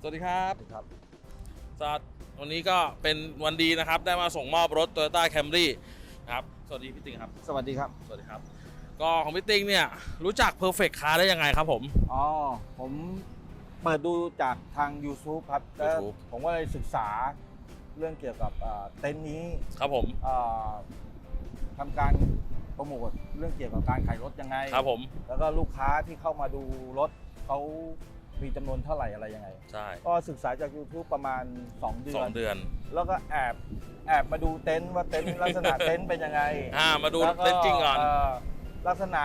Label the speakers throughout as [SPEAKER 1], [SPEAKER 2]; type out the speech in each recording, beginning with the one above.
[SPEAKER 1] สวัสดีครับ
[SPEAKER 2] ครับ
[SPEAKER 1] สวัสดีวันนี้ก็เป็นวันดีนะครับ ได้มาส่งมอบรถ Toyota Camry นะครับ สวัสดีพี่ติงครับ
[SPEAKER 2] สวัสดีครับ
[SPEAKER 1] สวัสดีครับ ก็ของพี่ติงเนี่ยรู้จัก Perfect Car ได้ยังไงครับผม
[SPEAKER 2] อ๋อ ผมเปิดดูจากทาง YouTube ครับแล้ว
[SPEAKER 1] YouTube
[SPEAKER 2] ผมก็เลยศึกษาเรื่องเกี่ยวกับเอ่อเต็นท์นี้
[SPEAKER 1] ครับผม
[SPEAKER 2] เอ่อทำการโปรโมทเรื่องเกี่ยวกับการขายรถยังไง
[SPEAKER 1] ครับผม
[SPEAKER 2] แล้วก็ลูกค้าที่เข้ามาดูรถเขา มีจำนวนเท่าไหร่อะไรยังไง
[SPEAKER 1] ใช่
[SPEAKER 2] ก็ศึกษาจาก YouTube ประมาณ 2 เดื
[SPEAKER 1] ส
[SPEAKER 2] อ
[SPEAKER 1] อนงเดือน
[SPEAKER 2] แล้วก็แอบแอบมาดูเต็นท์ว่าเต็นท์ลักษณะ เต็นท์เป็นยังไง
[SPEAKER 1] อ่ามาดู
[SPEAKER 2] แล้ว
[SPEAKER 1] เต็นท์จริงก่อน
[SPEAKER 2] เลักษณะ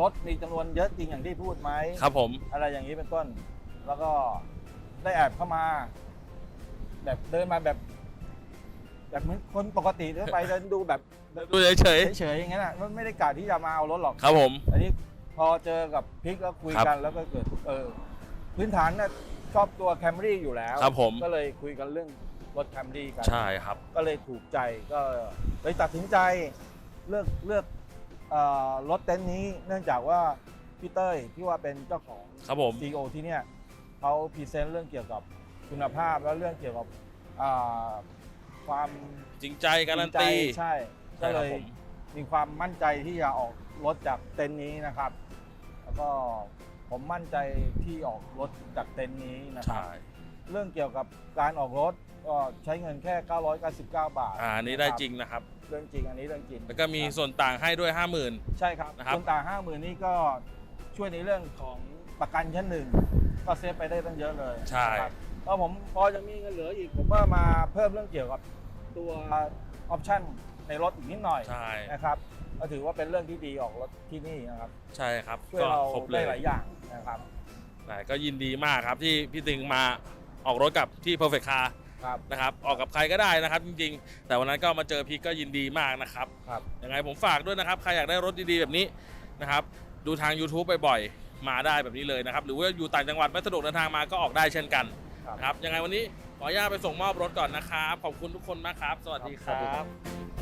[SPEAKER 2] รถมีจำนวนเยอะจริงอย่างที่พูดไหม
[SPEAKER 1] ครับผม
[SPEAKER 2] อะไรอย่างนี้เป็นต้น แล้วก็ได้แอบเข้ามา แบบเดินมาแบบ แบบเหมือนคนปกติทั่วไป เดินดูแบบ
[SPEAKER 1] ดูเฉย
[SPEAKER 2] เฉยๆอย่างนั้นอะมันไม่ได้กะที่จะมาเอารถหรอก
[SPEAKER 1] ๆครับผม
[SPEAKER 2] อันนี้พอเจอกับพิกแล้วคุย
[SPEAKER 1] ครับ
[SPEAKER 2] กันแล้วก็เกิดเออ พื้นฐานเนี่ยชอบตัวแคมรี่อยู่แล้ว
[SPEAKER 1] ครับผม
[SPEAKER 2] ก็เลยคุยกันเรื่องรถแคมรี่กัน
[SPEAKER 1] ใช่ครับ
[SPEAKER 2] ก็เลยถูกใจก็เลยตัดสินใจเลือกเลือกเอ่อรถเต็นท์นี้เนื่องจากว่าพี่เต้ยที่ว่าเป็นเจ้าของ
[SPEAKER 1] ครับผม
[SPEAKER 2] ซีโอที่เนี่ยเขาพรีเซนต์เรื่องเกี่ยวกับคุณภาพและเรื่องเกี่ยวกับอ่าความ
[SPEAKER 1] จริงใจการัน
[SPEAKER 2] จริงใจ
[SPEAKER 1] ตี
[SPEAKER 2] ใช่
[SPEAKER 1] ใช่
[SPEAKER 2] ก็
[SPEAKER 1] ค
[SPEAKER 2] เล
[SPEAKER 1] รับ
[SPEAKER 2] ย
[SPEAKER 1] ผม
[SPEAKER 2] มีความมั่นใจที่จะออกรถจากเต็นท์นี้นะครับ แล้วก็ ผมมั่นใจที่ออกรถจากเต็นท์นี้นะครั
[SPEAKER 1] ใช่
[SPEAKER 2] บเรื่องเกี่ยวกับการออกรถก็ใช้เงินแค่ 999 บาท
[SPEAKER 1] อ่าอันนี้ได้ะ
[SPEAKER 2] คบ
[SPEAKER 1] จริงนะครับ
[SPEAKER 2] เรื่องจริง อันนี้เรื่องจริง
[SPEAKER 1] แล้วก็มี
[SPEAKER 2] ครับ
[SPEAKER 1] ส่วนต่างให้ด้วย 50,000
[SPEAKER 2] ใช่ครับ
[SPEAKER 1] นะครับ
[SPEAKER 2] ส่วนต่างห้าหมื่นนี่ก็ช่วยในเรื่องของประกันชั้นหนึ่งก็เซฟไปได้ตั้งเยอะเลย
[SPEAKER 1] ใช่
[SPEAKER 2] นะครับก็ผมพอจะมีเงินเหลืออีก ผมก็มาเพิ่มเรื่องเกี่ยวกับตัวออปชั่นในรถอีกนิดหน่อย
[SPEAKER 1] ใช่
[SPEAKER 2] นะครับก็ถือว่าเป็นเรื่องที่ดีออกรถที่นี่นะครับ
[SPEAKER 1] ใช่ครับ
[SPEAKER 2] ช่วย
[SPEAKER 1] ก็
[SPEAKER 2] เรา
[SPEAKER 1] ครบเล
[SPEAKER 2] ได้
[SPEAKER 1] ย
[SPEAKER 2] หลายอย่างนะ ครับ
[SPEAKER 1] แต่ก็ยินดีมากครับที่พี่ติงมาออกรถกับที่ Perfect Car
[SPEAKER 2] ครับ
[SPEAKER 1] นะครับออกกับใครก็ได้นะครับจริงๆ แต่วันนั้นก็มาเจอพีคก็ยินดีมากนะครับ
[SPEAKER 2] ครับ
[SPEAKER 1] ยังไงผมฝากด้วยนะครับ ใครอยากได้รถดีๆแบบนี้นะครับ ดูทาง YouTube บ่อยๆมาได้แบบนี้เลยนะครับ หรือว่าอยู่ต่างจังหวัดไม่สะดวกเดินทางมาก็ออกได้เช่นกัน
[SPEAKER 2] ครับ
[SPEAKER 1] นะครับยังไงวันนี้ขออนุญาตไปส่งมอบรถก่อนนะครับ ขอบคุณทุกคนมากครับ สวัสดีค
[SPEAKER 2] ครับ
[SPEAKER 1] รับ